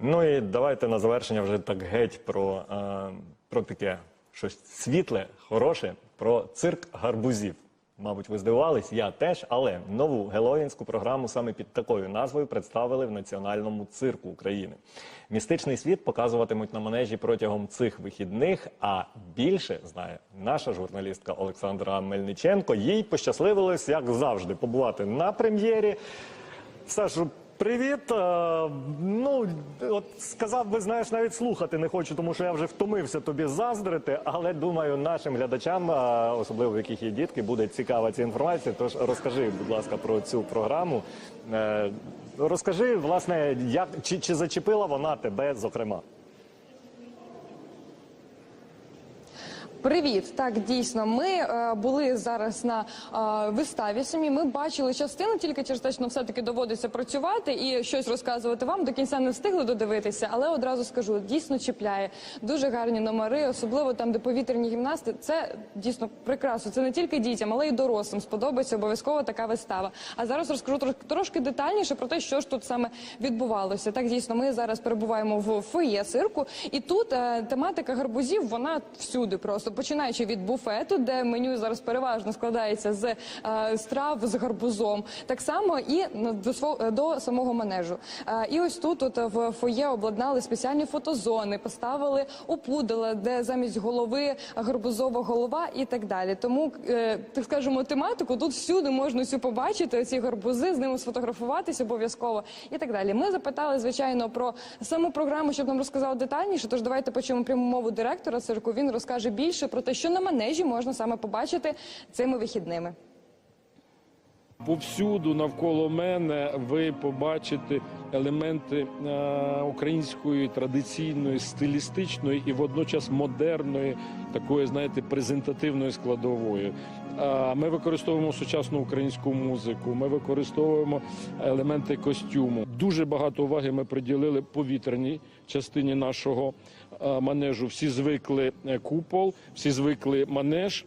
Ну і давайте на завершення вже так геть про, е, про таке щось світле, хороше, про цирк гарбузів. Мабуть, ви здивувались, я теж, але нову геловінську програму саме під такою назвою представили в Національному цирку України. Містичний світ показуватимуть на манежі протягом цих вихідних. А більше знає наша журналістка Олександра Мельниченко. Їй пощасливилось, як завжди, побувати на прем'єрі. Сашу, привіт. Е, ну, от сказав би, знаєш, навіть слухати не хочу, тому що я вже втомився тобі заздрити. Але думаю, нашим глядачам, е, особливо в яких є дітки, буде цікава ця інформація. Тож розкажи, будь ласка, про цю програму. Е, розкажи, власне, як чи, чи зачепила вона тебе, зокрема? Привіт, так дійсно. Ми е, були зараз на е, виставі. Самі ми бачили частину, тільки через те, що нам все таки доводиться працювати і щось розказувати вам. До кінця не встигли додивитися, але одразу скажу, дійсно чіпляє дуже гарні номери, особливо там, де повітряні гімнасти. Це дійсно прекрасно. Це не тільки дітям, але й дорослим. Сподобається обов'язково така вистава. А зараз розкажу трош- трошки детальніше про те, що ж тут саме відбувалося. Так дійсно, ми зараз перебуваємо в фоє цирку, і тут е, тематика гарбузів вона всюди просто починаючи від буфету, де меню зараз переважно складається з е, страв з гарбузом, так само і до до самого манежу. Е, і ось тут, от в фоє, обладнали спеціальні фотозони, поставили опудала, де замість голови гарбузова голова і так далі. Тому е, так скажемо, тематику тут всюди можна всю побачити. Ці гарбузи з ними сфотографуватись обов'язково і так далі. Ми запитали звичайно про саму програму, щоб нам розказали детальніше. Тож давайте почуємо пряму мову директора цирку. Він розкаже більше про те, що на манежі можна саме побачити цими вихідними. Повсюду навколо мене ви побачите елементи е, української традиційної, стилістичної і водночас модерної, такої, знаєте, презентативної складової. Е, Ми використовуємо сучасну українську музику, ми використовуємо елементи костюму. Дуже багато уваги ми приділили повітряній частині нашого манежу. Всі звикли е, купол, всі звикли манеж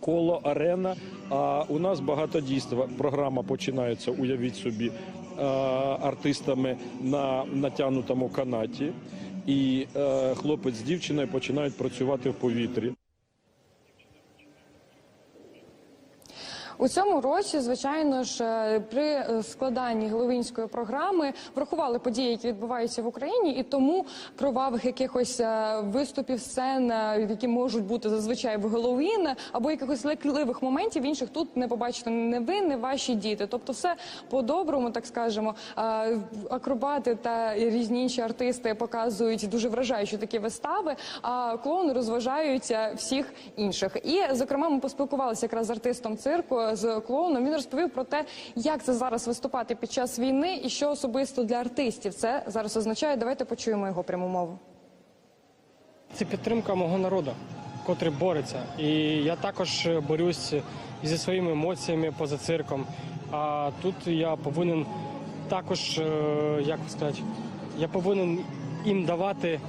коло арена. А у нас багато дійства. Програма починається, уявіть собі, е, артистами на натянутому канаті, і е, хлопець з дівчиною починають працювати в повітрі. У цьому році, звичайно ж, е, при е, складанні Геловінської програми врахували події, які відбуваються в Україні, і тому кровавих якихось е, виступів, сцен, які можуть бути зазвичай в Геловін, або якихось лякливих моментів інших тут не побачите не ви, не ваші діти. Тобто, все по-доброму, так скажемо, акробати та різні інші артисти показують дуже вражаючі такі вистави, а клоуни розважаються всіх інших. І зокрема, ми поспілкувалися якраз з артистом цирку з клоуном. Він розповів про те, як це зараз виступати під час війни, і що особисто для артистів це зараз означає. Давайте почуємо його пряму мову. Це підтримка мого народу, котрий бореться. І я також борюсь зі своїми емоціями поза цирком. А тут я повинен також, е, як сказати, я повинен їм давати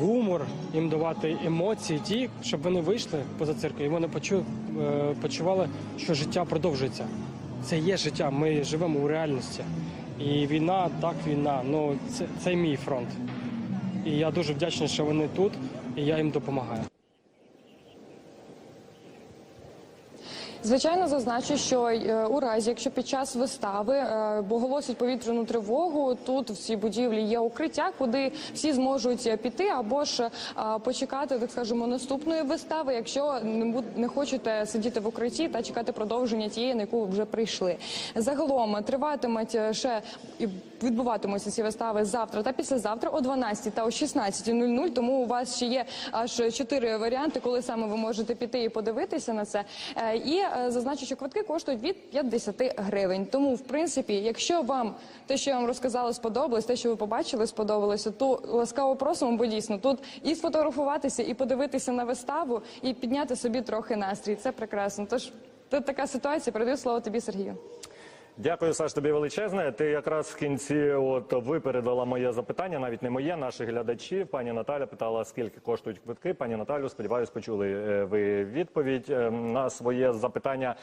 гумор, їм давати емоції, ті, щоб вони вийшли поза цирку, і вони е, почували, що життя продовжується. Це є життя, ми живемо у реальності. І війна, так війна. Ну це, це мій фронт. І я дуже вдячний, що вони тут, і я їм допомагаю. Звичайно, зазначу, що е, у разі, якщо під час вистави е, оголосять повітряну тривогу, тут в цій будівлі є укриття, куди всі зможуть е, піти або ж е, почекати, так скажемо, наступної вистави, якщо не буд- не хочете сидіти в укритті та чекати продовження тієї, на яку ви вже прийшли. Загалом триватимуть ще і відбуватимуться ці вистави завтра та післязавтра о 12 та о 16.00, Тому у вас ще є аж чотири варіанти, коли саме ви можете піти і подивитися на це. І зазначу, що квитки коштують від 50 гривень. Тому, в принципі, якщо вам те, що я вам розказала, сподобалось, те, що ви побачили, сподобалося, то ласкаво просимо, бо дійсно тут і сфотографуватися, і подивитися на виставу, і підняти собі трохи настрій. Це прекрасно. Тож тут така ситуація. Передаю слово тобі, Сергію. Дякую, Саш, тобі величезне. Ти якраз в кінці от випередила моє запитання, навіть не моє, Наші глядачі. Пані Наталя питала, скільки коштують квитки. Пані Наталю, сподіваюсь, почули е, ви відповідь е, на своє запитання.